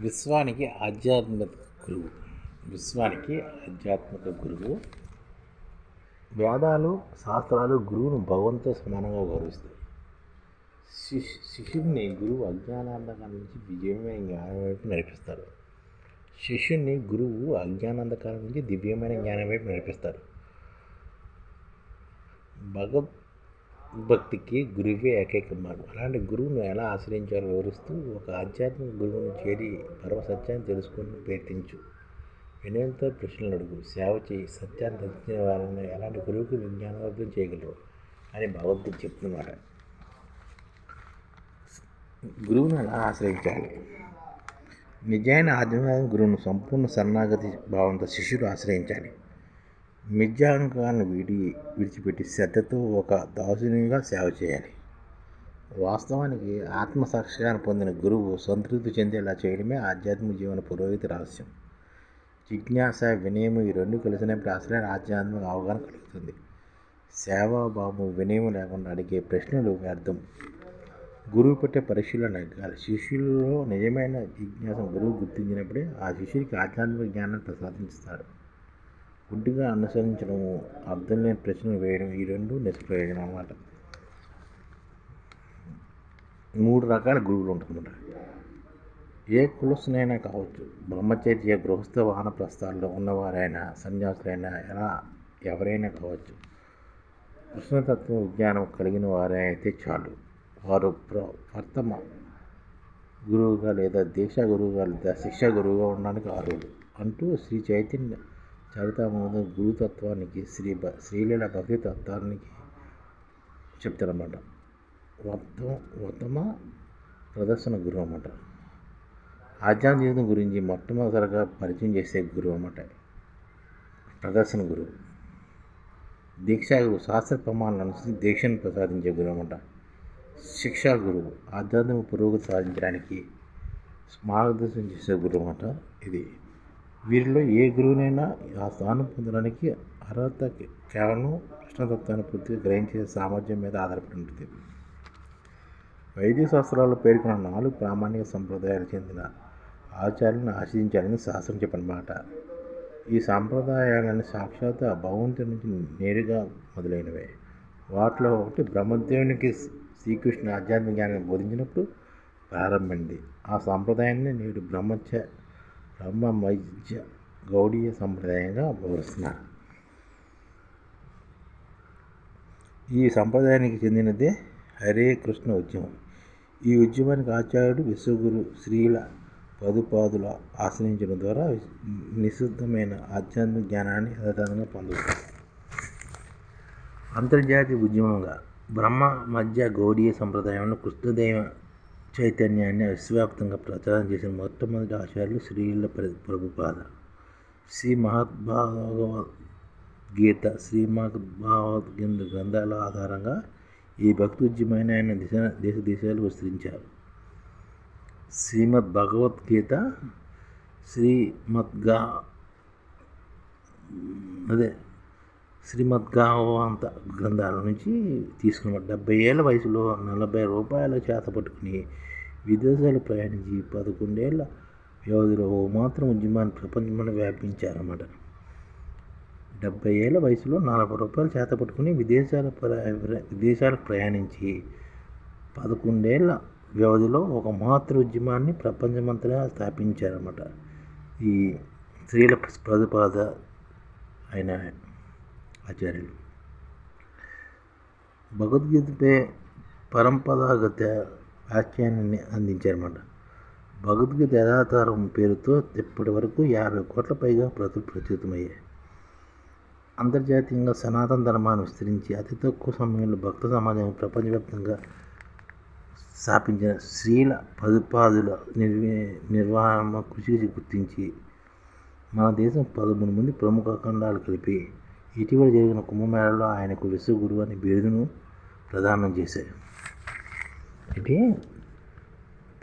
విశ్వానికి ఆధ్యాత్మిక గురువు. విశ్వానికి ఆధ్యాత్మిక గురువు. వేదాలు శాస్త్రాలు గురువును భగవంతుతో సమానంగా గౌరవిస్తాయి. శిష్ శిష్యుడిని గురువు అజ్ఞానాంధకారం నుంచి విజయమైన జ్ఞానం వైపు నడిపిస్తారు. శిష్యుడిని గురువు అజ్ఞానాంధకారం నుంచి దివ్యమైన జ్ఞానం వైపు నడిపిస్తారు. భగవత్ భక్తికి గురువే ఏకైక మార్గం. అలాంటి గురువును ఎలా ఆశ్రయించాలో వివరిస్తూ ఒక ఆధ్యాత్మిక గురువును చేరి పరమ సత్యాన్ని తెలుసుకుని ప్రయత్నించు. వినయంతో ప్రశ్నలు అడుగు. సేవ చేయి. సత్యాన్ని తెలిసిన వారిని ఎలాంటి గురువుకి విజ్ఞానవర్గం చేయగలరు అని భగవద్గీత చెప్తున్నమాట. గురువును ఎలా ఆశ్రయించాలి? నిజమైన ఆధ్యాత్మిక గురువును సంపూర్ణ శరణాగతి భావంతో శిష్యుడు ఆశ్రయించాలి. మిథ్యాంగాన్ని విడి విడిచిపెట్టి శ్రద్ధతో ఒక దాసునిగా సేవ చేయాలి. వాస్తవానికి ఆత్మసాక్షిగాన్ని పొందిన గురువు సంతృప్తి చెందేలా చేయడమే ఆధ్యాత్మిక జీవన పురోగతి రహస్యం. జిజ్ఞాస వినయం ఈ రెండు కలిసినప్పుడు అసలే ఆధ్యాత్మిక అవగాహన కలుగుతుంది. సేవాభావం వినయం లేకుండా అడిగే ప్రశ్నలు వ్యర్థం. గురువు పెట్టే పరీక్షలో నగ్గాలి. శిష్యులలో నిజమైన జిజ్ఞాస గురువు గుర్తించినప్పుడే ఆ శిష్యుడికి ఆధ్యాత్మిక జ్ఞానాన్ని ప్రసాదిస్తాడు గుడ్డిగా అనుసరించడం అర్థం లేని ప్రశ్నలు వేయడం ఈ రెండు నిష్ప్రయోజనం అన్నమాట. మూడు రకాల గురువులు ఉంటుందన్నమాట. ఏ కులస్తునైనా కావచ్చు బ్రహ్మచర్య గృహస్థ వాహన ప్రస్థాల్లో ఉన్నవారైనా సన్యాసులైనా ఎలా ఎవరైనా కావచ్చు కృష్ణతత్వ విజ్ఞానం కలిగిన వారే అయితే చాలు. వారు ప్ర ప్రథమ గురువుగా లేదా దేశ గురువుగా లేదా శిక్ష గురువుగా ఉండడానికి అర్హులు అంటూ శ్రీ చైతన్య చరితామృత గురుతత్వానికి శ్రీ భ శ్రీలీల భక్తి తత్వానికి చెప్తారన్నమాట. వర్త వర్తమ ప్రదర్శన గురువు అన్నమాట ఆధ్యాత్మిక జీవితం గురించి మొట్టమొదటిగా పరిచయం చేసే గురువు అన్నమాట ప్రదర్శన గురువు. దీక్షా గురువు శాస్త్ర ప్రమాణాలను అనుసరించి దీక్షను ప్రసాదించే గురువు అన్నమాట శిక్షా గురువు ఆధ్యాత్మిక పురోగతి సాధించడానికి మార్గదర్శనం చేసే గురువు అన్నమాట ఇది. వీరిలో ఏ గురువునైనా ఆ స్థానం పొందడానికి అర్హత కేవలం కృష్ణతత్వాన్ని పూర్తిగా గ్రహించే సామర్థ్యం మీద ఆధారపడి ఉంటుంది. వైద్య శాస్త్రాల్లో పేర్కొన్న నాలుగు ప్రామాణిక సంప్రదాయాలు చెందిన ఆచార్యులను ఆశించాలని శాస్త్రం చెప్పనమాట. ఈ సాంప్రదాయాలని సాక్షాత్ ఆ భగవంతుడి నుంచి నేరుగా మొదలైనవే. వాటిలో ఒకటి బ్రహ్మదేవునికి శ్రీకృష్ణ ఆధ్యాత్మిక జ్ఞానాన్ని బోధించినప్పుడు ప్రారంభమైంది. ఆ సాంప్రదాయాన్ని నేడు బ్రహ్మచ బ్రహ్మ వైద్య గౌడీయ సంప్రదాయంగా వివరిస్తున్నారు. ఈ సంప్రదాయానికి చెందినదే హరే కృష్ణ ఉద్యమం. ఈ ఉద్యమానికి ఆచార్యుడు విశ్వగురు శ్రీల పదుపాదుల ఆశ్రయించడం ద్వారా నిశుద్ధమైన ఆధ్యాత్మిక జ్ఞానాన్ని యథాతథంగా పొందుతారు అంతర్జాతీయ ఉద్యమంగా బ్రహ్మ మధ్య గౌడీయ సంప్రదాయంలో కృష్ణదేవ చైతన్యాన్ని విశ్వవ్యాప్తంగా ప్రచారం చేసిన మొట్టమొదటి ఆచార్యులు శ్రీల ప్రభుపాద. శ్రీ మహాభాగవద్గీత శ్రీ మహాభాగవద్గీత గ్రంథాల ఆధారంగా ఈ భక్తి ఆయన దిశ దేశ దేశాలు విస్తరించారు. శ్రీమద్ భగవద్గీత శ్రీమద్గా అదే శ్రీమద్గావంత గ్రంథాల నుంచి తీసుకున్న డెబ్బై ఏళ్ళ వయసులో నలభై రూపాయల చేత పట్టుకుని విదేశాలు ప్రయాణించి పదకొండేళ్ళ వ్యవధిలో ఓ మాత్రం ఉద్యమాన్ని ప్రపంచంలో వ్యాపించారన్నమాట. డెబ్బై ఏళ్ళ వయసులో నలభై రూపాయలు చేత పట్టుకుని విదేశాల విదేశాలకు ప్రయాణించి పదకొండేళ్ళ వ్యవధిలో ఒక మాతృ ఉద్యమాన్ని ప్రపంచమంతటా స్థాపించారన్నమాట. ఈ స్త్రీల ప్రతిపాద అయిన ఆచార్యులు. భగవద్గీతపై పరంపరాగత వ్యాఖ్యానాన్ని అందించారన్నమాట. భగవద్గీత యథాతారం పేరుతో ఇప్పటి వరకు యాభై కోట్ల పైగా ప్రతులు ప్రచురితమయ్యాయి. అంతర్జాతీయంగా సనాతన ధర్మాన్ని విస్తరించి అతి తక్కువ సమయంలో భక్త సమాజాన్ని ప్రపంచవ్యాప్తంగా స్థాపించిన స్త్రీల పదుపాదుల నిర్వి నిర్వహణ కృషికి గుర్తించి మన దేశం పదమూడు మంది ప్రముఖ ఖండాలు కలిపి ఇటీవల జరిగిన కుంభమేళలో ఆయనకు విశ్వగురువు అనే బిరుదును ప్రదానం చేశారు. అంటే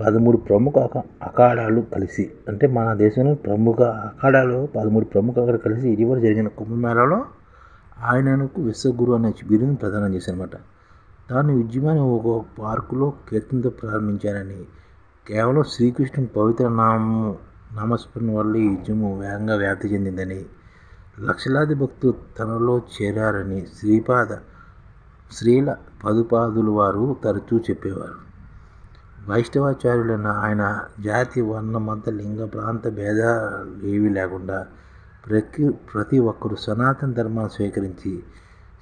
పదమూడు ప్రముఖ అఖాడాలు కలిసి అంటే మన దేశంలో ప్రముఖ అఖాడాలు పదమూడు ప్రముఖ అక్కడ కలిసి ఇటీవల జరిగిన కుంభమేళలో ఆయనకు విశ్వగురు అనే బిరుదును ప్రదానం చేశారనమాట దాన్ని ఉద్యమాన్ని ఒక పార్కులో కీర్తనతో ప్రారంభించారని కేవలం శ్రీకృష్ణుని పవిత్ర నామము నామస్మరణ వల్ల ఈ ఉద్యమం వేగంగా వ్యాప్తి చెందిందని లక్షలాది భక్తులు తనలో చేరారని శ్రీపాద శ్రీల పదుపాదులు వారు తరచూ చెప్పేవారు. వైష్ణవాచార్యులైన ఆయన జాతి వర్ణ మత లింగ ప్రాంత భేదాలు ఏవీ లేకుండా ప్రతి ప్రతి ఒక్కరూ సనాతన ధర్మాన్ని స్వీకరించి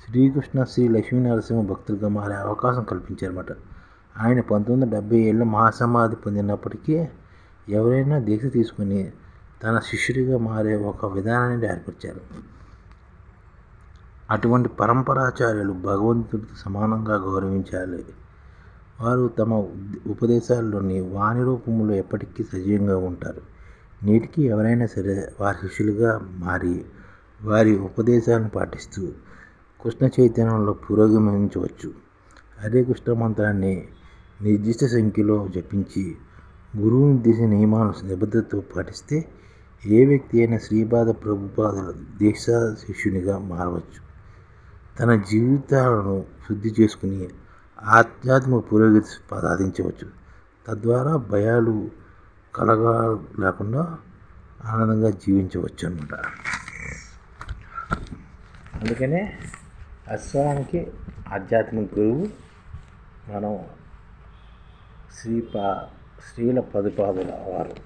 శ్రీకృష్ణ శ్రీ లక్ష్మీనరసింహ భక్తులుగా మారే అవకాశం కల్పించారన్నమాట. ఆయన పంతొమ్మిది వందల డెబ్బై ఏళ్ళు మహాసమాధి పొందినప్పటికీ ఎవరైనా దీక్ష తీసుకుని తన శిష్యుడిగా మారే ఒక విధానాన్ని ఏర్పరిచారు. అటువంటి పరంపరాచార్యులు భగవంతుడితో సమానంగా గౌరవించాలి. వారు తమ ఉపదేశాల్లోని వాణి రూపంలో ఎప్పటికీ సజీవంగా ఉంటారు. నేటికి ఎవరైనా సరే వారి శిష్యులుగా మారి వారి ఉపదేశాలను పాటిస్తూ కృష్ణ చైతన్యంలో పురోగమించవచ్చు. హరే కృష్ణ మంత్రాన్ని నిర్దిష్ట సంఖ్యలో జపించి గురువు నిర్దేశ నియమాలను నిబద్ధతతో పాటిస్తే ఏ వ్యక్తి అయినా శ్రీపాద ప్రభుపాదుల దేశ శిష్యునిగా మారవచ్చు. తన జీవితాలను శుద్ధి చేసుకుని ఆధ్యాత్మిక పురోగతి సాధించవచ్చు. తద్వారా భయాలు కలగా లేకుండా ఆనందంగా జీవించవచ్చు అనమాట అందుకనే అశ్వానికి ఆధ్యాత్మిక గురువు మనం శ్రీపా శ్రీల పదుపాదుల వారు.